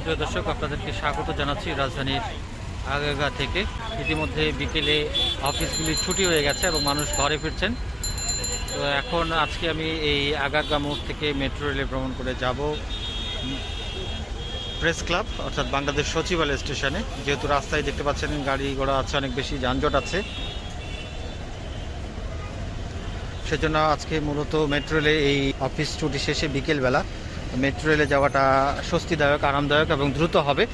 সুপ্রিয় দর্শক, আপনাদেরকে স্বাগত জানাচ্ছি রাজধানীর আগাগা থেকে। ইতিমধ্যে বিকেলে অফিসগুলি ছুটি হয়ে গেছে এবং মানুষ ঘরে ফিরছেন। তো এখন আজকে আমি এই আগাগা মোড় থেকে মেট্রো রেলে ভ্রমণ করে যাব প্রেস ক্লাব, অর্থাৎ বাংলাদেশ সচিবালয় স্টেশনে। যেহেতু রাস্তায় দেখতে পাচ্ছেন গাড়ি ঘোড়া আছে, অনেক বেশি যানজট আছে। সেজন্য আজকে মূলত মেট্রো রেলে এই অফিস ছুটি শেষে বিকেলবেলা মেট্রো রেলে যাওয়াটা স্বস্তিদায়ক, আরামদায়ক এবং দ্রুত হবে।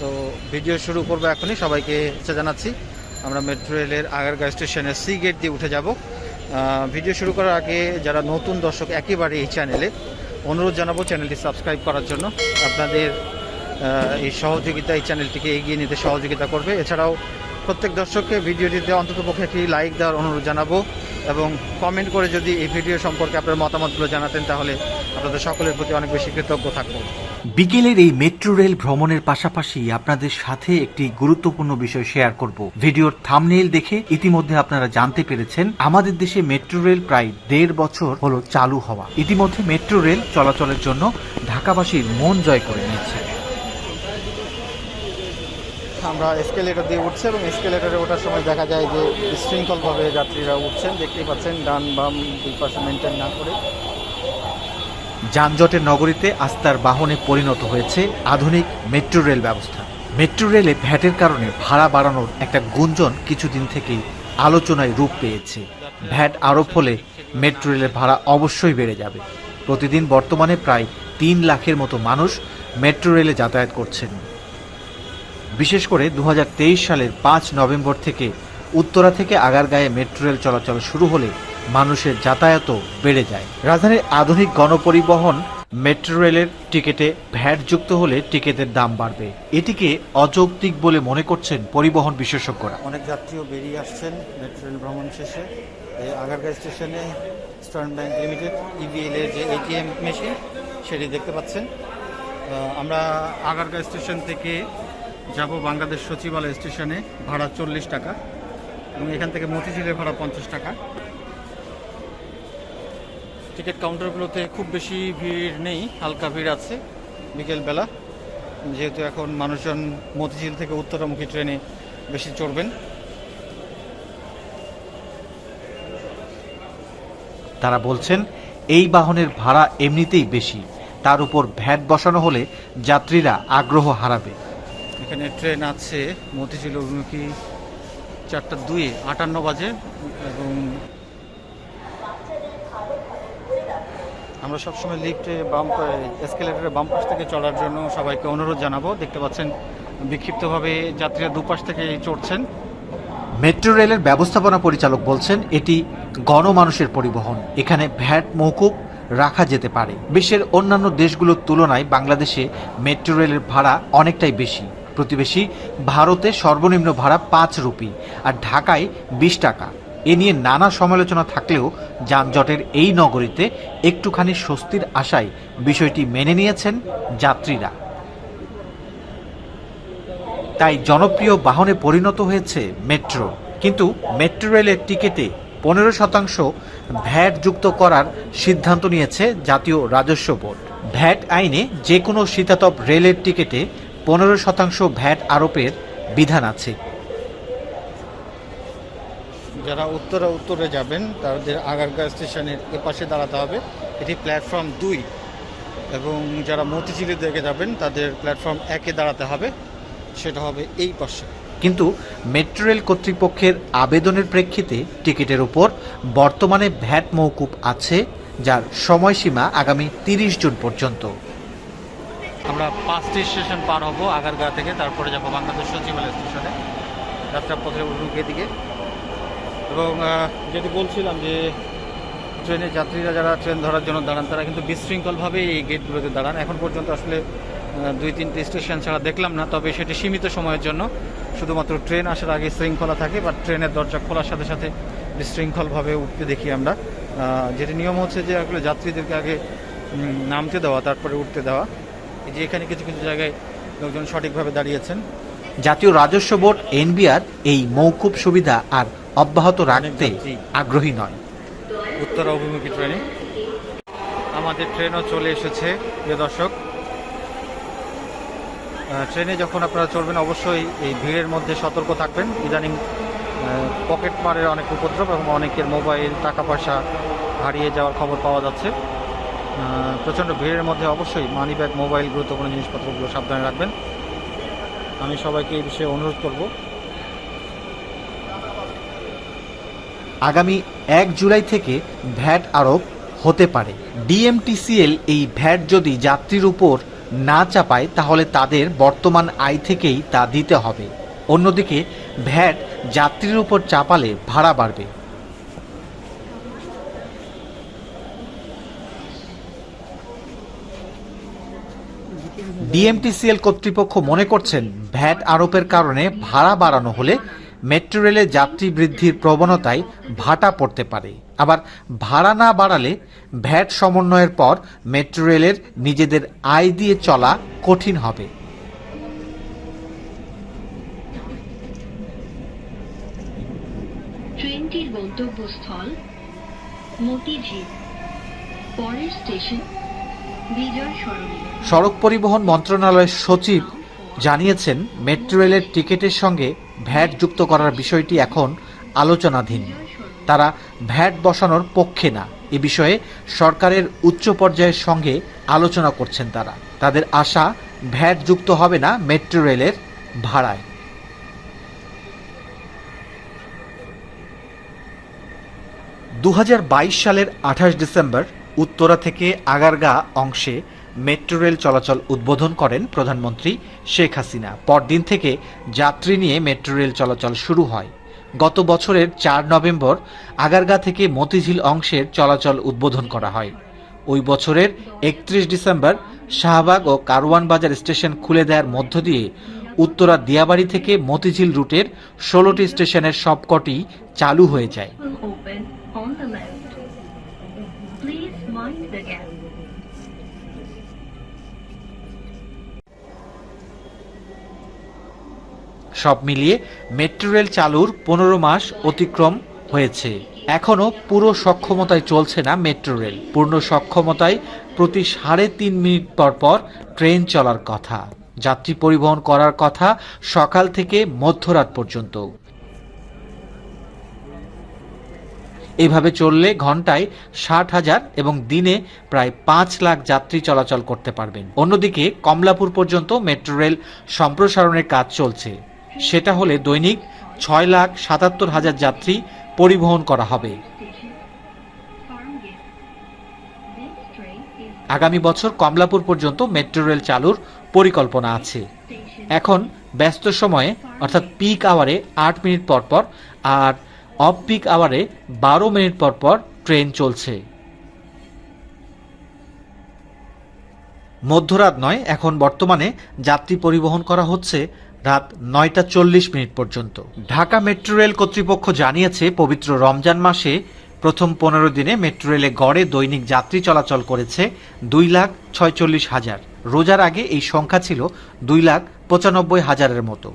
তো ভিডিও শুরু করব এখনই, সবাইকে ইচ্ছা জানাচ্ছি, আমরা মেট্রো রেলের আগারগাঁ স্টেশনের সি গেট দিয়ে উঠে যাব। ভিডিও শুরু করার আগে যারা নতুন দর্শক একেবারে এই চ্যানেলে, অনুরোধ জানাব চ্যানেলটি সাবস্ক্রাইব করার জন্য। আপনাদের এই সহযোগিতা, এই চ্যানেলটিকে এগিয়ে নিতে সহযোগিতা করবে। এছাড়াও প্রত্যেক দর্শককে ভিডিওটিতে অন্তত পক্ষে একটি লাইক দেওয়ার অনুরোধ জানাব। এবং কমেন্ট করে যদি এই ভিডিও সম্পর্কে আপনার মতামতগুলো জানাতেন, তাহলে আপনাদের সকলের প্রতি অনেক বেশি কৃতজ্ঞ থাকব। বিকেলের এই মেট্রো রেল ভ্রমণের পাশাপাশি আপনাদের সাথে একটি গুরুত্বপূর্ণ বিষয় শেয়ার করব। ভিডিওর থামনেইল দেখে ইতিমধ্যে আপনারা জানতে পেরেছেন, আমাদের দেশে মেট্রো রেল প্রায় দেড় বছর হলো চালু হওয়া। ইতিমধ্যে মেট্রো রেল চলাচলের জন্য ঢাকাবাসীর মন জয় করে নিয়েছে। আমরা এসকেলেটর দিয়ে উঠছে এবং এসকেলেটরে ওঠার সময় দেখা যায় যে বিশৃঙ্খলভাবে যাত্রীরা উঠছেন। দেখতেই পাচ্ছেন ডান বাম দুই পাশে মেনটেন না করে। যানজটের নগরীতে আস্থার বাহনে পরিণত হয়েছে আধুনিক মেট্রো রেল ব্যবস্থা। মেট্রো রেলে ভ্যাটের কারণে ভাড়া বাড়ানোর একটা গুঞ্জন কিছুদিন থেকেই আলোচনায় রূপ পেয়েছে। ভ্যাট আরোপ হলে মেট্রো রেলের ভাড়া অবশ্যই বেড়ে যাবে। প্রতিদিন বর্তমানে প্রায় তিন লাখের মতো মানুষ মেট্রো রেলে যাতায়াত করছেন। বিশেষ করে দু হাজার তেইশ সালের পাঁচ নভেম্বর থেকে উত্তরা থেকে আগারগাঁয়ে মেট্রো রেল চলাচল শুরু হলে মানুষের যাতায়াতও বেড়ে যায়। রাজধানীর আধুনিক গণপরিবহন মেট্রো রেলের টিকিটে ভ্যাট যুক্ত হলে টিকিটের দাম বাড়বে। এটিকে অযৌক্তিক বলে মনে করছেন পরিবহন বিশেষজ্ঞরা। অনেক যাত্রীও বেরিয়ে আসছেন মেট্রো রেল ভ্রমণ শেষে। আগারগাঁ স্টেশনে স্টার্ন ব্যাংক লিমিটেড ইবিএল এর যে এটিএম মেশিন সেটি দেখতে পাচ্ছেন। আমরা আগারগাঁ স্টেশন থেকে যাব বাংলাদেশ সচিবালয় স্টেশনে ভাড়া চল্লিশ টাকা এবং এখান থেকে মতিঝিলের ভাড়া পঞ্চাশ টাকা। টিকিট কাউন্টারগুলোতে খুব বেশি ভিড় নেই, হালকা ভিড় আছে বিকেলবেলা। যেহেতু এখন মানুষজন মতিঝিল থেকে উত্তরামুখী ট্রেনে বেশি চড়বেন। তারা বলছেন, এই বাহনের ভাড়া এমনিতেই বেশি, তার উপর ভ্যাট বসানো হলে যাত্রীরা আগ্রহ হারাবে। এখানে ট্রেন আছে, মতিঝিল অভিমুখী চারটা দুয়ে আটান্ন বাজে এবং আমরা সবসময় লিফটে বাম এসকেলেটারে বাম পাশ থেকে চলার জন্য সবাইকে অনুরোধ জানাব। দেখতে পাচ্ছেন, বিক্ষিপ্তভাবে যাত্রীরা দুপাশ থেকে চড়ছেন। মেট্রো রেলের ব্যবস্থাপনা পরিচালক বলছেন, এটি গণমানুষের পরিবহন। এখানে ভ্যাট, মৌকুব রাখা যেতে পারে। বিশ্বের অন্যান্য দেশগুলোর তুলনায় বাংলাদেশে মেট্রো রেলের ভাড়া অনেকটাই বেশি। প্রতিবেশী ভারতে সর্বনিম্ন ভাড়া পাঁচ রুপি আর ঢাকায় বিশ টাকা। এ নিয়ে নানা সমালোচনা থাকলেও যানজটের এই নগরীতে একটুখানি স্বস্তির আশায় বিষয়টি মেনে নিয়েছেন যাত্রীরা। তাই জনপ্রিয় বাহনে পরিণত হয়েছে মেট্রো। কিন্তু মেট্রো রেলের টিকিটে পনেরো শতাংশ ভ্যাট যুক্ত করার সিদ্ধান্ত নিয়েছে জাতীয় রাজস্ব বোর্ড। ভ্যাট আইনে যে কোনো শীতাতপ রেলের টিকিটে পনেরো শতাংশ ভ্যাট আরোপের বিধান আছে। যারা উত্তরা উত্তরে যাবেন তাদের আগারগাঁ স্টেশনের এপাশে দাঁড়াতে হবে। এটি প্ল্যাটফর্ম দুই এবং যারা মতিঝিলের দিকে যাবেন তাদের প্ল্যাটফর্ম একে দাঁড়াতে হবে। সেটা হবে এই পাশে। কিন্তু মেট্রো রেল কর্তৃপক্ষের আবেদনের প্রেক্ষিতে টিকিটের উপর বর্তমানে ভ্যাট মৌকুব আছে যার সময়সীমা আগামী তিরিশ জুন পর্যন্ত। আমরা পাঁচটি স্টেশন পার হব আগারগাঁ থেকে, তারপরে যাব বাংলাদেশ সচিবালয় স্টেশনে। যাত্রাপথের উন্মুখের দিকে এবং যেটি বলছিলাম যে ট্রেনে যাত্রীরা যারা ট্রেন ধরার জন্য দাঁড়ান, তারা কিন্তু বিশৃঙ্খলভাবে এই গেটগুলোতে দাঁড়ান। এখন পর্যন্ত আসলে দুই তিনটে স্টেশন ছাড়া দেখলাম না, তবে সেটি সীমিত সময়ের জন্য। শুধুমাত্র ট্রেন আসার আগে শৃঙ্খলা থাকে বা ট্রেনের দরজা খোলার সাথে সাথে বিশৃঙ্খলভাবে উঠতে দেখি আমরা। যেটি নিয়ম হচ্ছে যে আসলে যাত্রীদেরকে আগে নামতে দেওয়া, তারপরে উঠতে দেওয়া। যে এখানে কিছু কিছু জায়গায় লোকজন সঠিকভাবে দাঁড়িয়েছেন। জাতীয় রাজস্ব বোর্ড এনবিআর এই মৌকুব সুবিধা আর অব্যাহত রাখতে আগ্রহী নয়। উত্তরা অভিমুখী ট্রেনে। আমাদের ট্রেনও চলে এসেছে প্রিয় দর্শক। ট্রেনে যখন আপনারা চলবেন অবশ্যই এই ভিড়ের মধ্যে সতর্ক থাকবেন। ইদানিং পকেট মারের অনেক উপদ্রব এবং অনেকের মোবাইল টাকা পয়সা হারিয়ে যাওয়ার খবর পাওয়া যাচ্ছে। প্রচণ্ড ভিড়ের মধ্যে অবশ্যই মানি ব্যাগ মোবাইল গুরুত্বপূর্ণ জিনিসপত্রগুলো সাবধানে রাখবেন। আমি সবাইকে এই বিষয়ে অনুরোধ করব। আগামী এক জুলাই থেকে ভ্যাট আরোপ হতে পারে। ডিএমটিসিএল এই ভ্যাট যদি যাত্রীর উপর না চাপায়, তাহলে তাদের বর্তমান আয় থেকেই তা দিতে হবে। অন্যদিকে, ভ্যাট যাত্রীর উপর চাপালে ভাড়া বাড়বে। ডিএমটিসিএল কর্তৃপক্ষ মনে করছেন, ভ্যাট আরোপের কারণে ভাড়া বাড়ানো হলে মেট্রো রেলে যাত্রী বৃদ্ধির প্রবণতায় ভাটা পড়তে পারে। আবার ভাড়া না বাড়ালে ভ্যাট সমন্বয়ের পর মেট্রো রেলের নিজেদের আয় দিয়ে চলা কঠিন হবে। ট্রেনটির গন্তব্যস্থল মতিঝিল। পরের স্টেশন সড়ক পরিবহন মন্ত্রণালয়ের সচিব জানিয়েছেন মেট্রো রেলের টিকিটের সঙ্গে ভ্যাট যুক্ত করার বিষয়টি এখন আলোচনাধীন। তারা ভ্যাট বসানোর পক্ষে না। এ বিষয়ে সরকারের উচ্চ পর্যায়ের সঙ্গে আলোচনা করছেন তারা। তাদের আশা ভ্যাট যুক্ত হবে না মেট্রো রেলের ভাড়ায়। দু হাজার বাইশ সালের আঠাশ ডিসেম্বর উত্তরা থেকে আগারগা অংশে মেট্রো রেল চলাচল উদ্বোধন করেন প্রধানমন্ত্রী শেখ হাসিনা। পরদিন থেকে যাত্রী নিয়ে মেট্রো রেল চলাচল শুরু হয়। গত বছরের চার নভেম্বর আগারগা থেকে মতিঝিল অংশের চলাচল উদ্বোধন করা হয়। ওই বছরের একত্রিশ ডিসেম্বর শাহবাগ ও কারওয়ান বাজার স্টেশন খুলে দেওয়ার মধ্য দিয়ে উত্তরা দিয়াবাড়ি থেকে মতিঝিল রুটের ষোলোটি স্টেশনের সবকটি চালু হয়ে যায়। On the সব মিলিয়ে মেট্রো রেল চালুর পনেরো মাস অতিক্রম হয়েছে। এখনও পুরো সক্ষমতায় চলছে না মেট্রো রেল। পূর্ণ সক্ষমতায় প্রতি সাড়ে তিন মিনিট পর পর ট্রেন চলার কথা, যাত্রী পরিবহন করার কথা সকাল থেকে মধ্যরাত পর্যন্ত। এভাবে চললে ঘন্টায় ষাট হাজার এবং দিনে প্রায় পাঁচ লাখ যাত্রী চলাচল করতে পারবেন। অন্যদিকে কমলাপুর পর্যন্ত মেট্রো রেল সম্প্রসারণের কাজ চলছে। সেটা হলে দৈনিক ছয় লাখ সাতাত্তর হাজার যাত্রী পরিবহন করা হবে। আগামী বছর কমলাপুর পর্যন্ত মেট্রো রেল চালুর পরিকল্পনা আছে। এখন ব্যস্ত সময়ে, অর্থাৎ পিক আওয়ারে আট মিনিট পর পর আর অফ পিক আওয়ারে বারো মিনিট পর পর ট্রেন চলছে। মধ্যরাত নয়, এখন বর্তমানে যাত্রী পরিবহন করা হচ্ছে রাত নয়টা চল্লিশ মিনিট পর্যন্ত। ঢাকা মেট্রো রেল কর্তৃপক্ষ জানিয়েছে, পবিত্র রমজান মাসে প্রথম পনেরো দিনে মেট্রো রেলে গড়ে দৈনিক যাত্রী চলাচল করেছে দুই লাখ ছয়চল্লিশ হাজার। রোজার আগে এই সংখ্যা ছিল দুই লাখ পঁচানব্বই হাজারের মতো।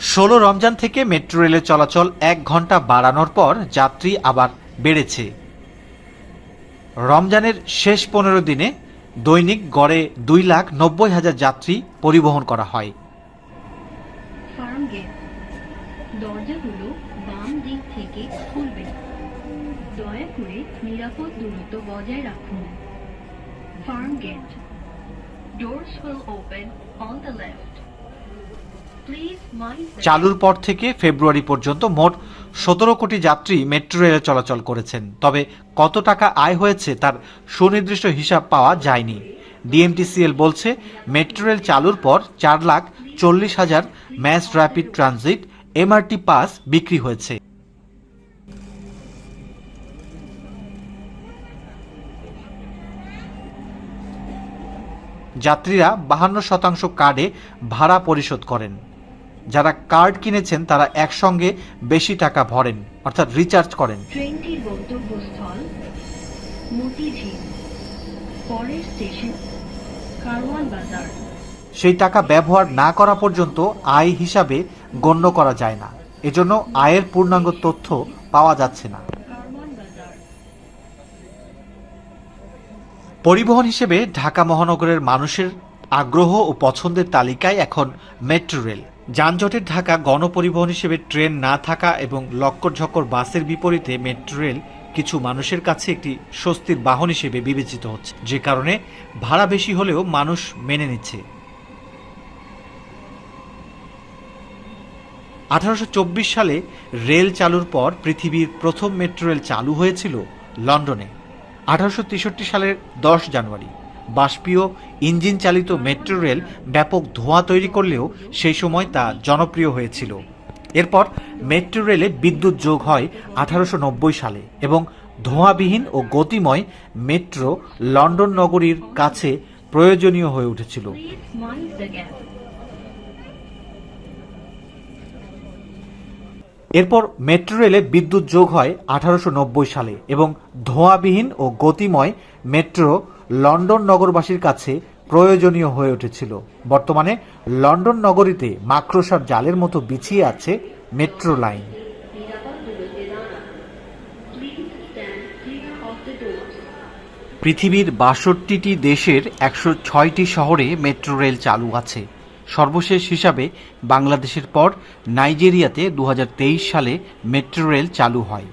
ষোলো রমজান থেকে মেট্রো রেলের চলাচল এক ঘণ্টা বাড়ানোর পর যাত্রী আবার বেড়েছে। রমজানের শেষ পনেরো দিনে দৈনিক গড়ে দুই লাখ নব্বই হাজার যাত্রী পরিবহন করা হয়. দরজাগুলো বাম দিক থেকে খুলবে। দয়া করে নিরাপদ দূরত্ব বজায় রাখুন। Farm gate. Doors will open on the left. চালুর পর থেকে ফেব্রুয়ারি পর্যন্ত মোট সতেরো কোটি যাত্রী মেট্রো রেলে চলাচল করেছেন। তবে কত টাকা আয় হয়েছে তার সুনির্দিষ্ট হিসাব পাওয়া যায়নি। ডিএমটিসিএল বলছে, মেট্রো রেল চালুর পর চার লাখ চল্লিশ হাজার mass rapid transit MRT pass বিক্রি হয়েছে। যাত্রীরা বাহান্ন শতাংশ কার্ডে ভাড়া পরিশোধ করেন। যারা কার্ড কিনেছেন তারা একসঙ্গে বেশি টাকা ভরেন অর্থাৎ রিচার্জ করেন। ট্রেনটির গন্তব্যস্থল মতিঝিল পরের স্টেশন কারওয়ান বাজার। সেই টাকা ব্যবহার না করা পর্যন্ত আয় হিসাবে গণ্য করা যায় না। এজন্য আয়ের পূর্ণাঙ্গ তথ্য পাওয়া যাচ্ছে না। পরিবহন হিসেবে ঢাকা মহানগরের মানুষের আগ্রহ ও পছন্দের তালিকায় এখন মেট্রো রেল। যানজটের ঢাকা গণপরিবহন হিসেবে ট্রেন না থাকা এবং লক্কর ঝক্কর বাসের বিপরীতে মেট্রো রেল কিছু মানুষের কাছে একটি স্বস্তির বাহন হিসেবে বিবেচিত হচ্ছে। যে কারণে ভাড়া বেশি হলেও মানুষ মেনে নিচ্ছে। আঠারোশো চব্বিশ সালে রেল চালুর পর পৃথিবীর প্রথম মেট্রো রেল চালু হয়েছিল লন্ডনে। আঠারোশো তেষট্টি সালের দশ জানুয়ারি। বাষ্পীয় ইঞ্জিন চালিত মেট্রো রেল ব্যাপক ধোঁয়া তৈরি করলেও সেই সময় তা জনপ্রিয় হয়েছিল এরপর মেট্রো রেলে বিদ্যুৎ যোগ হয় আঠারোশো নব্বই সালে এবং ধোঁয়াবিহীন ও গতিময় মেট্রো লন্ডন নগরীর কাছে প্রয়োজনীয় হয়ে উঠেছিল. এরপর মেট্রো রেলে বিদ্যুৎ যোগ হয় আঠারোশো নব্বই সালে এবং ধোঁয়াবিহীন ও গতিময় মেট্রো লন্ডন নগরবাসীর কাছে প্রয়োজনীয় হয়ে উঠেছিল। বর্তমানে লন্ডন নগরীতে মাক্রোসার জালের মতো বিছিয়ে আছে মেট্রো লাইন. পৃথিবীর বাষট্টিটি দেশের একশো ছয়টি শহরে মেট্রো রেল চালু আছে। সর্বশেষ হিসাবে বাংলাদেশের পর নাইজেরিয়াতে দু হাজার তেইশ সালে মেট্রো রেল চালু হয়।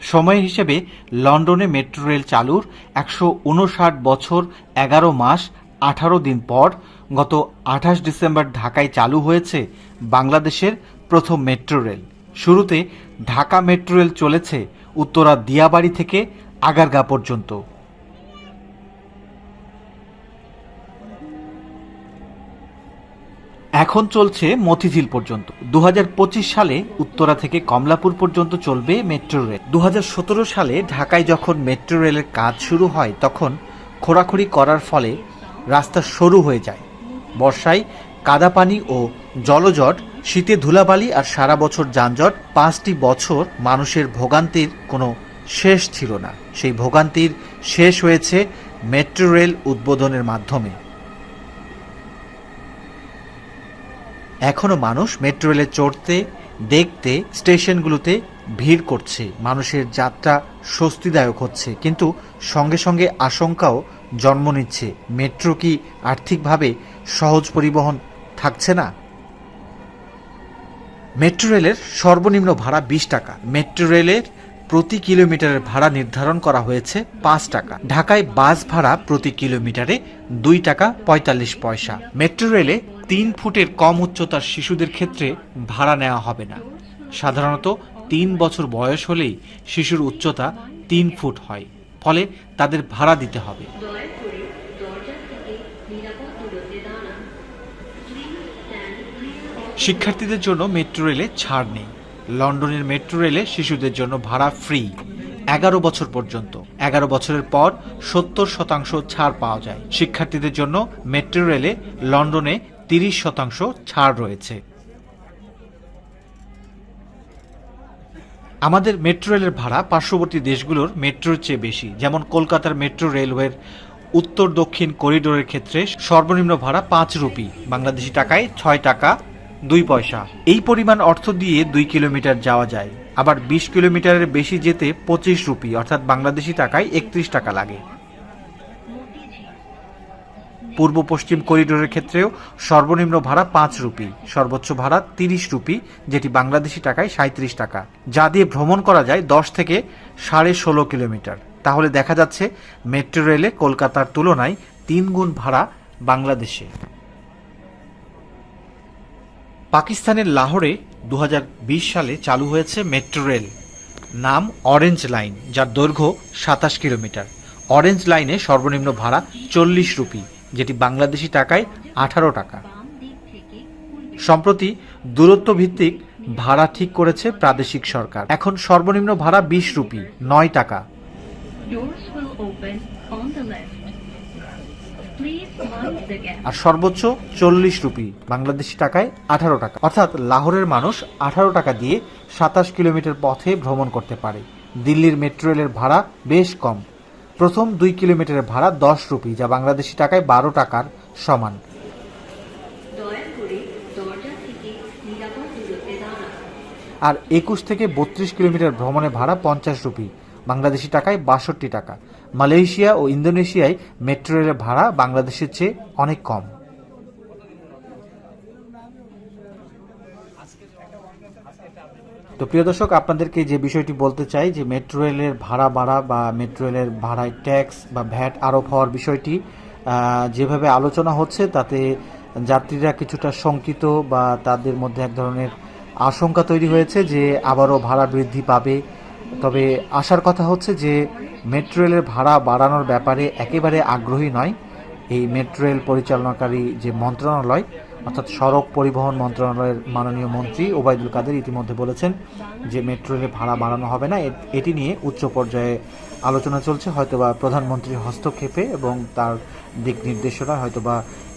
সময় হিসেবে লন্ডনে মেট্রো রেল চালুর একশো উনষাট বছর এগারো মাস আঠারো দিন পর গত আঠাশ ডিসেম্বর ঢাকায় চালু হয়েছে বাংলাদেশের প্রথম মেট্রো রেল। শুরুতে ঢাকা মেট্রো রেল চলেছে উত্তরা দিয়াবাড়ি থেকে আগারগা পর্যন্ত। এখন চলছে মতিঝিল পর্যন্ত। দু হাজার পঁচিশ সালে উত্তরা থেকে কমলাপুর পর্যন্ত চলবে মেট্রো রেল। দু হাজার সতেরো সালে ঢাকায় যখন মেট্রো রেলের কাজ শুরু হয়, তখন খোঁড়াখুড়ি করার ফলে রাস্তা সরু হয়ে যায়। বর্ষায় কাদা পানি ও জলজট, শীতে ধুলাবালি আর সারা বছর যানজট পাঁচটি বছর মানুষের ভোগান্তির কোনো শেষ ছিল না। সেই ভোগান্তির শেষ হয়েছে মেট্রো রেল উদ্বোধনের মাধ্যমে। এখনও মানুষ মেট্রো রেলে চড়তে, দেখতে, স্টেশনগুলোতে ভিড় করছে। মানুষের যাত্রা স্বস্তিদায়ক হচ্ছে। কিন্তু সঙ্গে সঙ্গে আশঙ্কাও জন্ম নিচ্ছে। মেট্রো কি আর্থিকভাবে সহজ পরিবহন থাকছে না? মেট্রো রেলের সর্বনিম্ন ভাড়া বিশ টাকা। মেট্রো রেলের প্রতি কিলোমিটারের ভাড়া নির্ধারণ করা হয়েছে পাঁচ টাকা। ঢাকায় বাস ভাড়া প্রতি কিলোমিটারে দুই টাকা পঁয়তাল্লিশ পয়সা। মেট্রো রেলে তিন ফুটের কম উচ্চতার শিশুদের ক্ষেত্রে ভাড়া নেওয়া হবে না। সাধারণত তিন বছর বয়স হলেই শিশুর উচ্চতা তিন ফুট হয়, ফলে তাদের ভাড়া দিতে হবে। শিক্ষার্থীদের জন্য মেট্রো রেলে ছাড় নেই। লন্ডনের মেট্রো রেলে শিশুদের জন্য ভাড়া ফ্রি। এগারো বছর পর্যন্ত। এগারো বছরের পর সত্তর শতাংশ ছাড় পাওয়া যায়। শিক্ষার্থীদের জন্য মেট্রো রেলে লন্ডনে তিরিশ শতাংশ ছাড় রয়েছে। আমাদের মেট্রো রেলের ভাড়া পার্শ্ববর্তী দেশগুলোর মেট্রোর চেয়ে বেশি, যেমন কলকাতার মেট্রো রেলওয়ের উত্তর দক্ষিণ করিডোরের ক্ষেত্রে সর্বনিম্ন ভাড়া পাঁচ রুপি, বাংলাদেশি টাকায় ছয় টাকা, দুই পয়সা। এই পরিমাণ অর্থ দিয়ে দুই কিলোমিটার যাওয়া যায়, আবার বিশ কিলোমিটারের বেশি যেতে পঁচিশ রুপি, অর্থাৎ বাংলাদেশি টাকায় একত্রিশ টাকা লাগে। পূর্ব পশ্চিম করিডোরের ক্ষেত্রেও সর্বনিম্ন ভাড়া পাঁচ রুপি, সর্বোচ্চ ভাড়া তিরিশ রুপি, যেটি বাংলাদেশি টাকায় সাঁত্রিশ টাকা। যা দিয়ে ভ্রমণ করা যায় দশ থেকে সাড়ে ষোলো কিলোমিটার। তাহলে দেখা যাচ্ছে মেট্রো রেলে কলকাতার তুলনায় তিন গুণ ভাড়া বাংলাদেশে। পাকিস্তানের লাহোরে দু হাজার বিশ সালে চালু হয়েছে মেট্রো রেল, নাম অরেঞ্জ লাইন, যার দৈর্ঘ্য সাতাশ কিলোমিটার। অরেঞ্জ লাইনে সর্বনিম্ন ভাড়া চল্লিশ রুপি। যেটি বাংলাদেশি টাকায় আঠারো টাকা। সম্প্রতি দূরত্ব ভিত্তিক ভাড়া ঠিক করেছে প্রাদেশিক সরকার। এখন সর্বনিম্ন ভাড়া বিশ রুপি নয় টাকা. আর সর্বোচ্চ চল্লিশ রুপি বাংলাদেশি টাকায় আঠারো টাকা। অর্থাৎ লাহোরের মানুষ আঠারো টাকা দিয়ে সাতাশ কিলোমিটার পথে ভ্রমণ করতে পারে। দিল্লির মেট্রো রেলের ভাড়া বেশ কম। প্রথম দুই কিলোমিটারের ভাড়া দশ রুপি যা বাংলাদেশি টাকায় বারো টাকার সমান। আর একুশ থেকে বত্রিশ কিলোমিটার ভ্রমণে ভাড়া পঞ্চাশ রুপি বাংলাদেশি টাকায় বাষট্টি টাকা। মালয়েশিয়া ও ইন্দোনেশিয়ায় মেট্রো রেলের ভাড়া বাংলাদেশের চেয়ে অনেক কম। তো প্রিয় দর্শক, আপনাদেরকে যে বিষয়টি বলতে চাই, যে মেট্রো রেলের ভাড়া বাড়া বা মেট্রো রেলের ভাড়ায় ট্যাক্স বা ভ্যাট আরোপ হওয়ার বিষয়টি যেভাবে আলোচনা হচ্ছে, তাতে যাত্রীরা কিছুটা শঙ্কিত বা তাদের মধ্যে এক ধরনের আশঙ্কা তৈরি হয়েছে যে আবারও ভাড়া বৃদ্ধি পাবে। তবে আসার কথা হচ্ছে যে মেট্রো রেলের ভাড়া বাড়ানোর ব্যাপারে একেবারে আগ্রহী নয়। এই মেট্রো রেল পরিচালনাকারী যে মন্ত্রণালয় অর্থাৎ সড়ক পরিবহন মন্ত্রণালয়ের মাননীয় মন্ত্রী ওবায়দুল কাদের ইতিমধ্যে বলেছেন যে মেট্রো রেলে ভাড়া বাড়ানো হবে না। এটি নিয়ে উচ্চ পর্যায়ে আলোচনা চলছে। হয়তোবা প্রধানমন্ত্রীর হস্তক্ষেপে এবং তার দিক নির্দেশনা হয়তোবা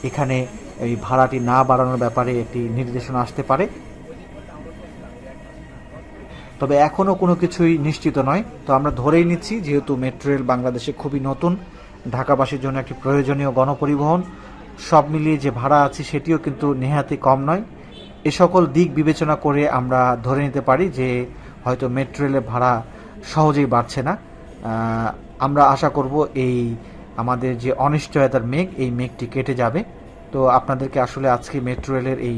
এখানে এই ভাড়াটি না বাড়ানোর ব্যাপারে একটি নির্দেশনা আসতে পারে। তবে এখনও কোনো কিছুই নিশ্চিত নয়। তো আমরা ধরেই নিচ্ছি, যেহেতু মেট্রো রেল বাংলাদেশে খুবই নতুন, ঢাকাবাসীর জন্য একটি প্রয়োজনীয় গণপরিবহন সব মিলিয়ে যে ভাড়া আছে সেটিও কিন্তু নেহাতি কম নয়। এ সকল দিক বিবেচনা করে আমরা ধরে নিতে পারি যে হয়তো মেট্রো রেলের ভাড়া সহজেই বাড়ছে না। আমরা আশা করব এই আমাদের যে অনিশ্চয়তার মেঘ, এই মেঘটি কেটে যাবে। তো আপনাদেরকে আসলে আজকে মেট্রো রেলের এই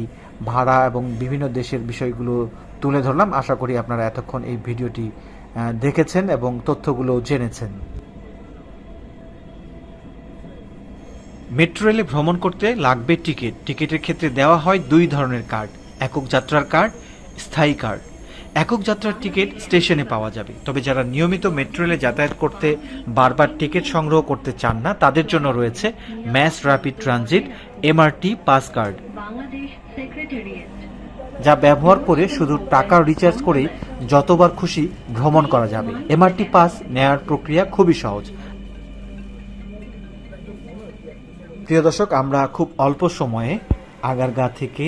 ভাড়া এবং বিভিন্ন দেশের বিষয়গুলো তুলে ধরলাম। আশা করি আপনারা এতক্ষণ এই ভিডিওটি দেখেছেন এবং তথ্যগুলো জেনেছেন। মেট্রো রেলে ভ্রমণ করতে লাগবে টিকিট। টিকিটের ক্ষেত্রে দেওয়া হয় দুই ধরনের কার্ড একক যাত্রার কার্ড স্থায়ী কার্ড। একক যাত্রার টিকিট স্টেশনে পাওয়া যাবে। তবে যারা নিয়মিত মেট্রো রেলে যাতায়াত করতে বারবার টিকিট সংগ্রহ করতে চান না তাদের জন্য রয়েছে mass rapid transit MRT pass card. যা ব্যবহার করে শুধু টাকা রিচার্জ করেই যতবার খুশি ভ্রমণ করা যাবে। এমআরটি পাস নেয়ার প্রক্রিয়া খুবই সহজ। প্রিয় দর্শক আমরা খুব অল্প সময়ে আগারগা থেকে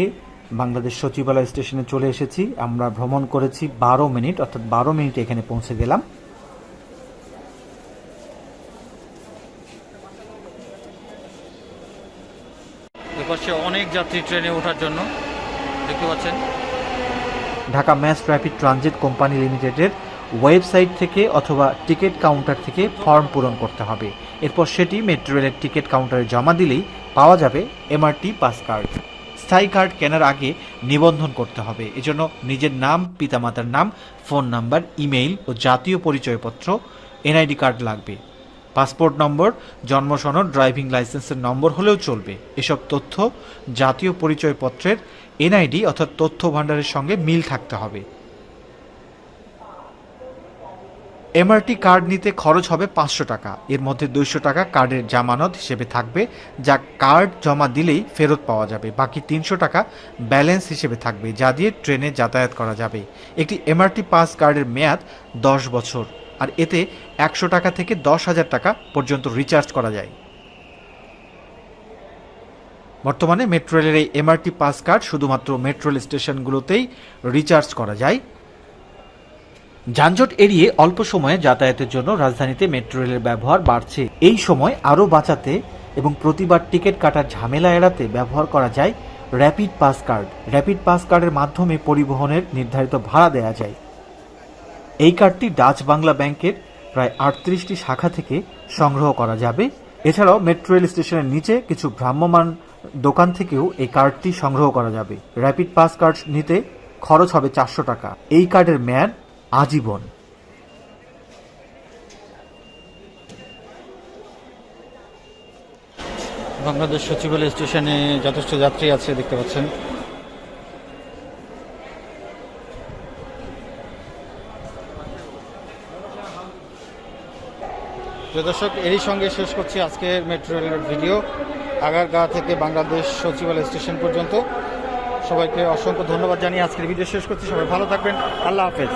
বাংলাদেশ সচিবালয় স্টেশনে চলে এসেছি। আমরা ভ্রমণ করেছি বারো মিনিট অর্থাৎ বারো মিনিটে এখানে পৌঁছে গেলাম। এপাশে অনেক যাত্রী ট্রেনে ওঠার জন্য দেখতে পাচ্ছেন। Dhaka mass traffic transit company লিমিটেডের ওয়েবসাইট থেকে অথবা টিকিট কাউন্টার থেকে ফর্ম পূরণ করতে হবে। এরপর সেটি মেট্রো রেলের টিকিট কাউন্টারে জমা দিলেই পাওয়া যাবে এমআরটি পাস কার্ড। স্থায়ী কার্ড কেনার আগে নিবন্ধন করতে হবে। এজন্য নিজের নাম, পিতামাতার নাম, ফোন নাম্বার, ইমেইল ও জাতীয় পরিচয়পত্র, এনআইডি কার্ড লাগবে। পাসপোর্ট নম্বর, জন্ম সনদ, ড্রাইভিং লাইসেন্সের নম্বর হলেও চলবে। এসব তথ্য জাতীয় পরিচয়পত্রের এনআইডি অর্থাৎ তথ্য ভাণ্ডারের সঙ্গে মিল থাকতে হবে। এমআরটি কার্ড নিতে খরচ হবে পাঁচশো টাকা। এর মধ্যে দুইশো টাকা কার্ডের জামানত হিসেবে থাকবে, যা কার্ড জমা দিলেই ফেরত পাওয়া যাবে। বাকি তিনশো টাকা ব্যালেন্স হিসেবে থাকবে, যা দিয়ে ট্রেনে যাতায়াত করা যাবে। একটি এমআরটি পাস কার্ডের মেয়াদ দশ বছর, আর এতে একশো টাকা থেকে দশ হাজার টাকা পর্যন্ত রিচার্জ করা যায়। বর্তমানে মেট্রো রেলের এই এমআরটি পাস কার্ড শুধুমাত্র মেট্রো রেল স্টেশনগুলোতেই রিচার্জ করা যায়। যানজট এড়িয়ে অল্প সময়ে যাতায়াতের জন্য রাজধানীতে মেট্রো রেলের ব্যবহার বাড়ছে। এই সময় আরও বাঁচাতে এবং প্রতিবার টিকিট কাটার ঝামেলা এড়াতে ব্যবহার করা যায় rapid pass card. Rapid pass কার্ডের মাধ্যমে পরিবহনের নির্ধারিত ভাড়া দেওয়া যায়। এই কার্ডটি ডাচ বাংলা ব্যাংকের প্রায় আটত্রিশটি শাখা থেকে সংগ্রহ করা যাবে। এছাড়াও মেট্রো রেল স্টেশনের নিচে কিছু ভ্রাম্যমান দোকান থেকেও এই কার্ডটি সংগ্রহ করা যাবে। র্যাপিড পাস কার্ড নিতে খরচ হবে চারশো টাকা। এই কার্ডের মেয়াদ আজীবন। বাংলাদেশ সচিবালয় স্টেশনে যথেষ্ট যাত্রী আছে, দেখতে পাচ্ছেন। দর্শক, এরই সঙ্গে শেষ করছি আজকের মেট্রো রেলের ভিডিও। আগারগাঁ থেকে বাংলাদেশ সচিবালয় স্টেশন পর্যন্ত। সবাইকে অসংখ্য ধন্যবাদ জানিয়ে আজকের ভিডিও শেষ করছি। সবাই ভালো থাকবেন। আল্লাহ হাফেজ।